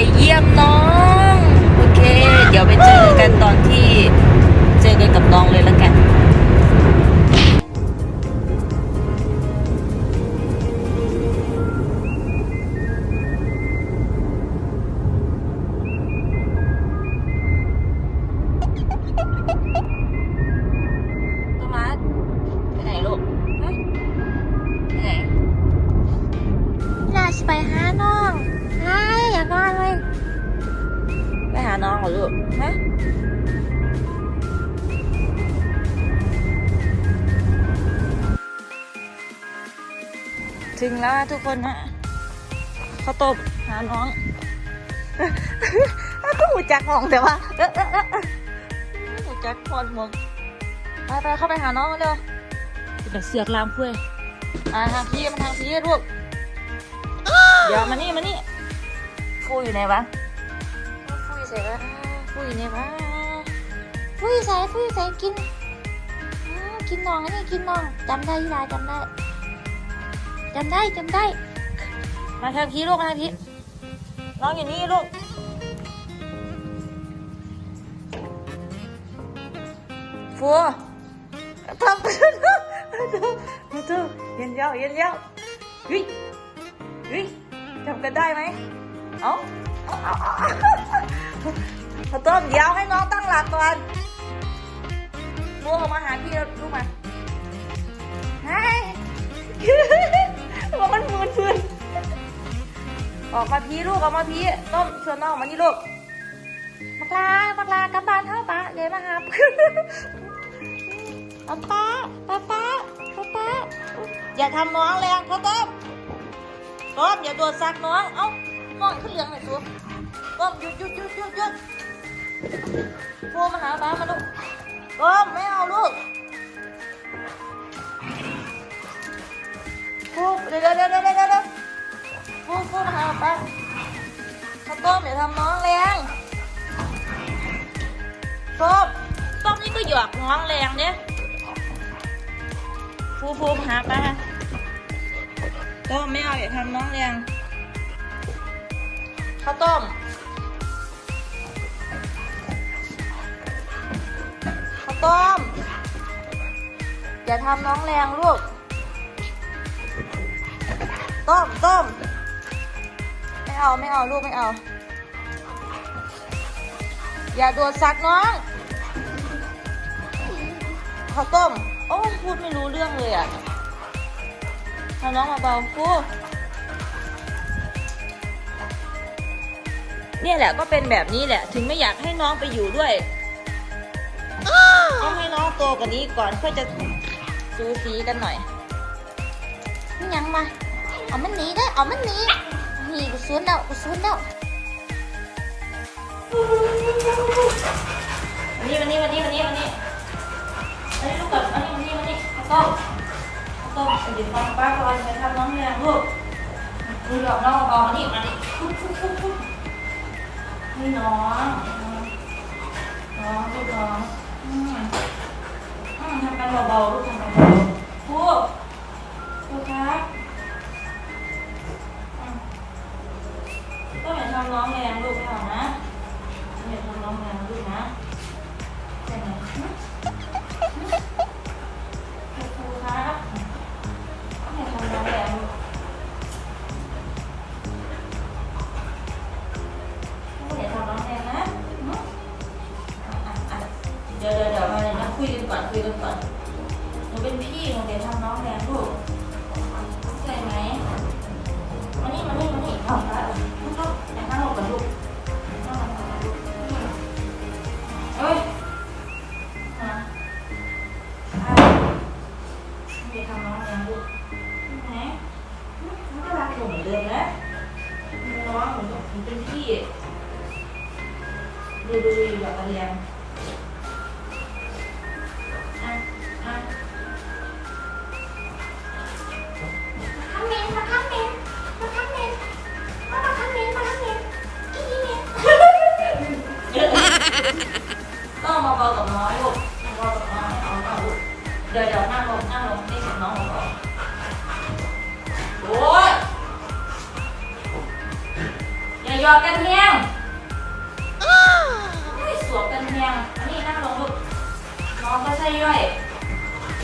ไปเยี่ยมน้อง โอเค เดี๋ยวไปเจอกันตอนที่เจอกันกับน้องเลยแล้วกันไปหาน้อง ค่ะลูกฮะถึงแล้วนะทุกคนนะข้าวต้มหาน้องก็หูจักมองแต่ว่าเออเออเออเออหูจักพอนมองไปไปเข้าไปหาน้องกันเร็วเป็นเสือกลามคุยอ่าทางพี่มาทางพี่ลูกเดี๋ยวมานี่มานี่ฟูอยู่ไหนวะ ฟูอยู่ไหนวะฟูอยู่ไหนวะฟูอยู่ไหนฟูอยู่ไหนกินกินน้องอันนี้กินน้องจำได้ยี่ลาจำได้จำได้จำได้ มาทางพี่ลูกมาทางพี่น้องอยู่นี่ลูกฟัวทำกันนะมาเถอะเย็นยาวเย็นยาวเฮ้ยเฮ้ยจำกันได้ไหม เอาเอา เอาต้นเดี๋ยวให้น้องตั้งหลักก่อนฟัวออกมาหาพี่แล้วลูกมาเฮ้ยว่ามันมืนฟืนออกมาพี่ลูกออกมาพี่ต้มชวนน้องออกมานี่ลูกมักลามักลากลับบ้านเท่าปะเดี๋ยวมาหาป้าป้าป้าป้าป้าอย่าทำน้องแรงเขาต้มต้มอย่าโดดซักน้อง เอ้าน้องขึ้นเหลืองหน่อยตัว ต้มหยุดหยุดหยุดหยุดหยุดโฟมาหาป้ามาลูกต้มไม่เอาลูกโฟเดี๋ยวเดี๋ยวเดี๋ยวเดี๋ยวเดี๋ยวฟโฟมาหาป้าเขาวต้มอย่าทำน้องแรงต้มต้มนี่ก็หยอกน้องแรงเนี่ยฟูฟูมาหาป้าต้มไม่เอาอย่าทำน้องแรงข้าวต้ม ต้มอย่าทำน้องแรงลูก ต้มต้มไม่เอาไม่เอาลูกไม่เอา อย่าโดดซักน้องข้าวต้ม โอ้พูดไม่รู้เรื่องเลยอะทำน้องมาเบาๆฟูเนี่ยแหละก็เป็นแบบนี้แหละ ถึงไม่อยากให้น้องไปอยู่ด้วย ต้องให้น้องโตกว่านี้ก่อนเพื่อจะสูสีกันหน่อยนี่ยังมาเอามันหนีได้เอามันหนีหนีกูสวนแล้วกูสวนแล้ววันนี้วันนี้วันนี้วันนี้วันนี้อันนี้ลูกกับอันนี้มันนี่มันนี่ข้าวต้มข้าวต้มเดี๋ยวฟังป้าก่อนจะทำน้องแรงลูกดูดอกน้องเบามานี่มานี่ฟุ๊บฟุ๊บฟุ๊บฟุ๊บนี่น้องน้องลูกน้อง อืมอืมทำกันเบาๆลูกทำกันเบาๆฟุ๊บฟุ๊บครับอืมต้องอย่าทำน้องแรงลูกไม่เอานะอย่าทำน้องแรงลูกนะใช่ไหม ย่อย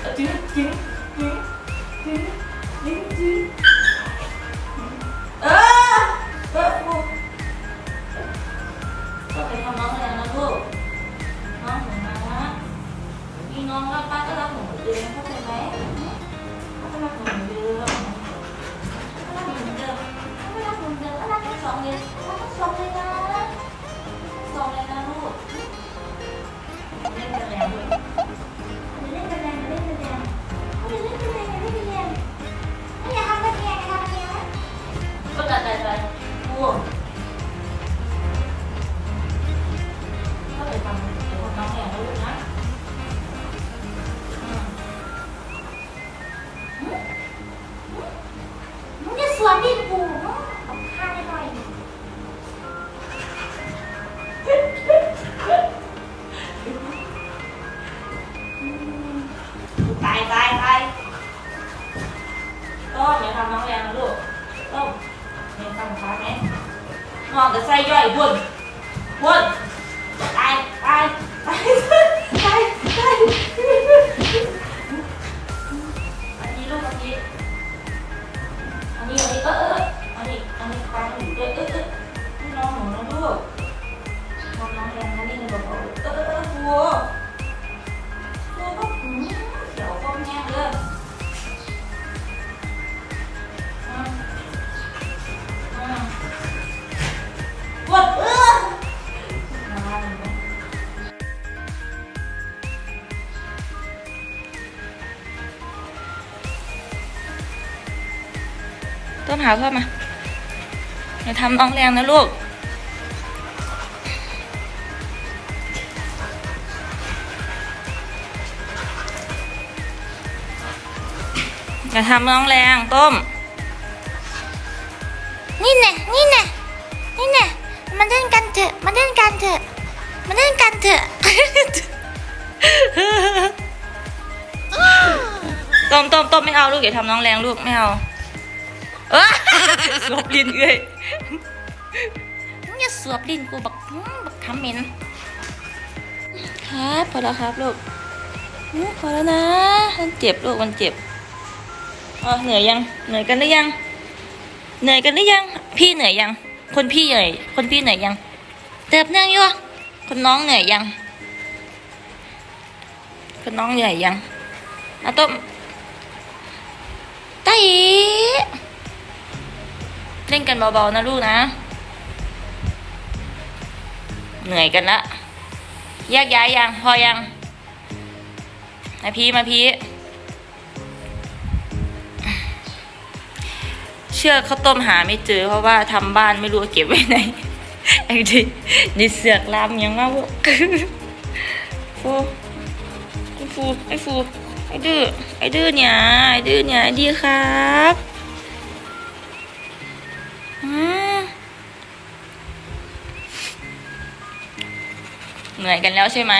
เอาจึ๊งจิ้งจิ้งจิ้งจิ้งจิ้งเออเออลูกต้องไปทำน้องแรงนะลูกน้องหนูนะพี่น้องรักป้าก็รักหนูเองเข้าใจไหมป้าก็รักหนู บุ หาพ่อมาอย่าทำน้องแรงนะลูกอย่าทำน้องแรงต้ม นี่แน่นี่แน่นี่แน่มาเล่นกันเถอะมาเล่นกันเถอะมาเล่นกันเถอะต้มต้มต้มไม่เอาลูกอย่าทำน้องแรงลูกไม่เอา เออสวบลิ้นเอ้ยมึงอย่าสวบลิ้นกูบักอื้อบักทำเหม็นครับพอแล้วครับลูกอื้อพอแล้วนะ มันเจ็บลูกมันเจ็บอ๋อเหนื่อยยัง เหนื่อยกันหรือยัง เหนื่อยกันหรือยัง พี่เหนื่อยยัง คนพี่เหนื่อย คนพี่เหนื่อยยัง เติบเนื่องอยู่คนน้องเหนื่อยยัง คนน้องเหนื่อยยังเอาต้มตาอีเล่นกันเบาๆนะลูกนะ เหนื่อยกันละแยกย้ายยัง พอยังมาพีมาพีเชือกข้าวต้มหาไม่เจอ เพราะว่าทำบ้านไม่รู้เก็บไว้ไหนไอ้ดิในเสือกลามยังมากวะฟูไอ้ฟูไอ้ฟูไอ้ดื้อไอ้ดื้อเนี่ยไอ้ดื้อเนี่ยไอ้ดีครับ นื่อยกันแล้วใช่ไหม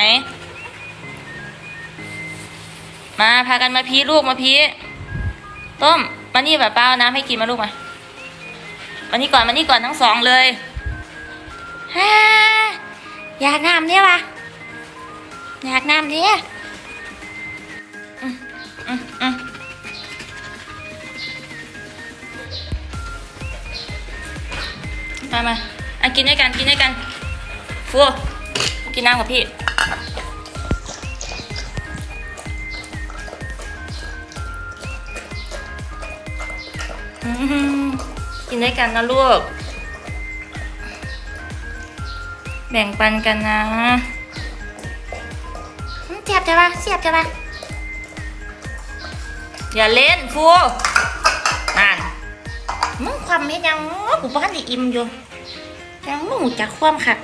มาพากันมาพีลูกมาพีต้มมานี่แบบเป้าน้ำให้กินมาลูกมามานี่ก่อนมานี่ก่อนทั้งสองเลยฮ่าอยากน้ำเนี่ยวะอยากน้ำเนี่ยอืมอืมมามาอะกินด้วยกันกินด้วยกันฟู กินน้ำกับพี่อืมกินด้วยกันนะลูก แบ่งปันกันนะมึงเจ็บใช่ปะเสียบใช่ปะอย่าเล่นฟูนั่นมึงความเฮ็ดยังกูบ้านได้อิ่มอยู่ยังมึงหูจักความค่ะ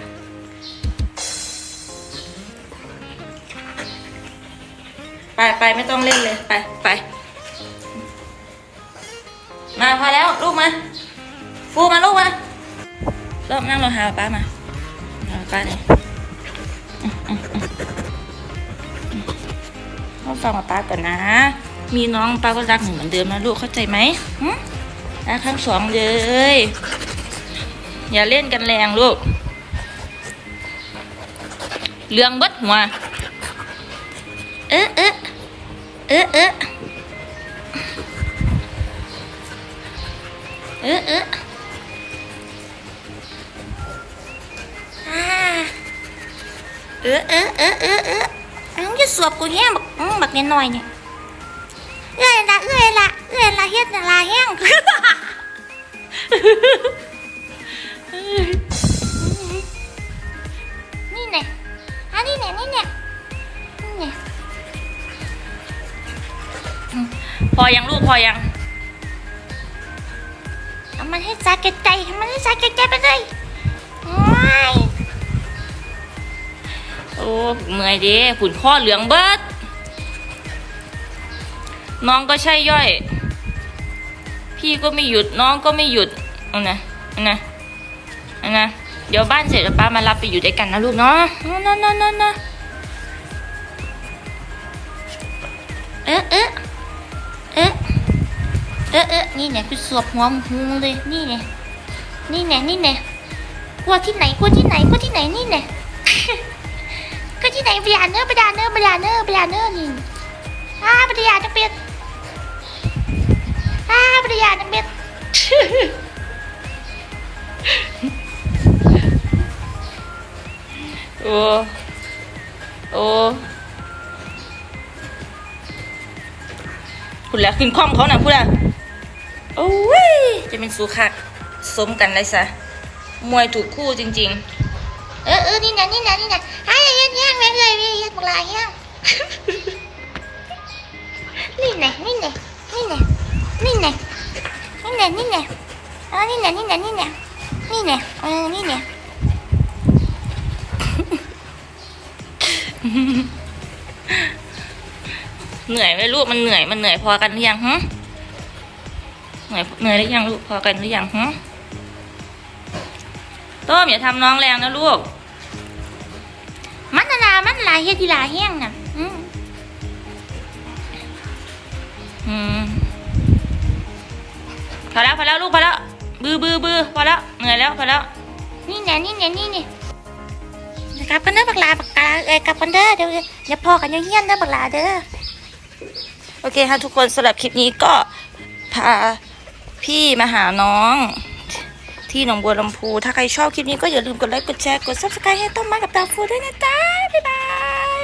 ไปไปไม่ต้องเล่นเลยไปไปมาพอแล้วลูกมาฟูมาลูกมาเริ่มนั่งรอหาป้ามาหาป้าหน่อยต้องฟังกับป้าก่อนนะ มีน้องป้าก็รักหนูเหมือนเดิมนะลูกเข้าใจไหมหึรักทั้งสองเลย อย่าเล่นกันแรงลูกเรื่องบดหัว เอ๊ะเอ๊ะเออะเอ๊ะเอ๊ะอ่าเอ๊ะเอ๊ะเอ๊ะเอ๊ะเอ๊ะมึงจะ อยังลูกพอยังเอามันให้สาแก่ใจให้มันให้สาแก่ใจไปเลยโอ้ยโอ้เมื่อยดิขุนข้อเหลืองเบิดน้องก็ใช่ย่อย พี่ก็ไม่หยุดน้องก็ไม่หยุดเอานะเอานะเอานะเดี๋ยวบ้านเสร็จแล้วป้ามารับไปอยู่ด้วยกันนะลูกเนาะนะนนนนะเอ๊ะเอ๊ะเอ๊ะ เอ๊ะเอ๊ะนี่เนี่ยกูสวบหัวหูเลย นี่เนี่ยนี่เนี่ยนี่เนี่ยกลัวที่ไหนกลัวที่ไหนกลัวที่ไหนนี่เนี่ยก็ที่ไหนบยาเนอร์บยาเนอร์บยาเนอร์บยาเนอร์นี่อ้าบยาจะเป็นอ้าบยาจะเป็นโอ้โอ้พูดแล้วขึ้นคล่อมเขาหน่ะพูดอะ โอ้ยจะเป็นสุขักสมกันเลยซะมวยถูกคู่จริง ๆ เออเออนี่นะนี่นะนี่นะไอ้ยันย่างแม่เลยพี่ยันบุลาย่างนี่ไงนี่ไงนี่ไงนี่ไงนี่ไงนี่ไงอ๋อนี่ไงนี่ไงนี่ไงนี่ไงเออนี่ไงเหนื่อยไหมลูกมันเหนื่อยมันเหนื่อยพอกันหรือยังฮะ เหนื่อยเหนื่อยหรือยังลูกพอกันหรือยังฮะต้มอย่าทำน้องแรงนะลูก มันน่ะนะมันลายเฮ็ดทีลายแห้งน่ะอืมอืมพอแล้วพอแล้วลูกพอแล้วบือบือบือพอแล้วเหนื่อยแล้วพอแล้ว นี่ไงนี่ไงนี่ไงกลับกันเด้อบักลาบักกาเอ้ยกลับกันเด้อเดี๋ยวอย่าพอกันเยี่ยนเด้อบักลาเด้อโอเคค่ะทุกคนสำหรับคลิปนี้ก็พา พี่มาหาน้อง ที่หนองบัวลำพู ถ้าใครชอบคลิปนี้ก็อย่าลืมกดไลค์ กดแชร์ กด subscribe ให้ต้นไม้กับตาฟูด้วยนะจ๊ะบ๊ายบาย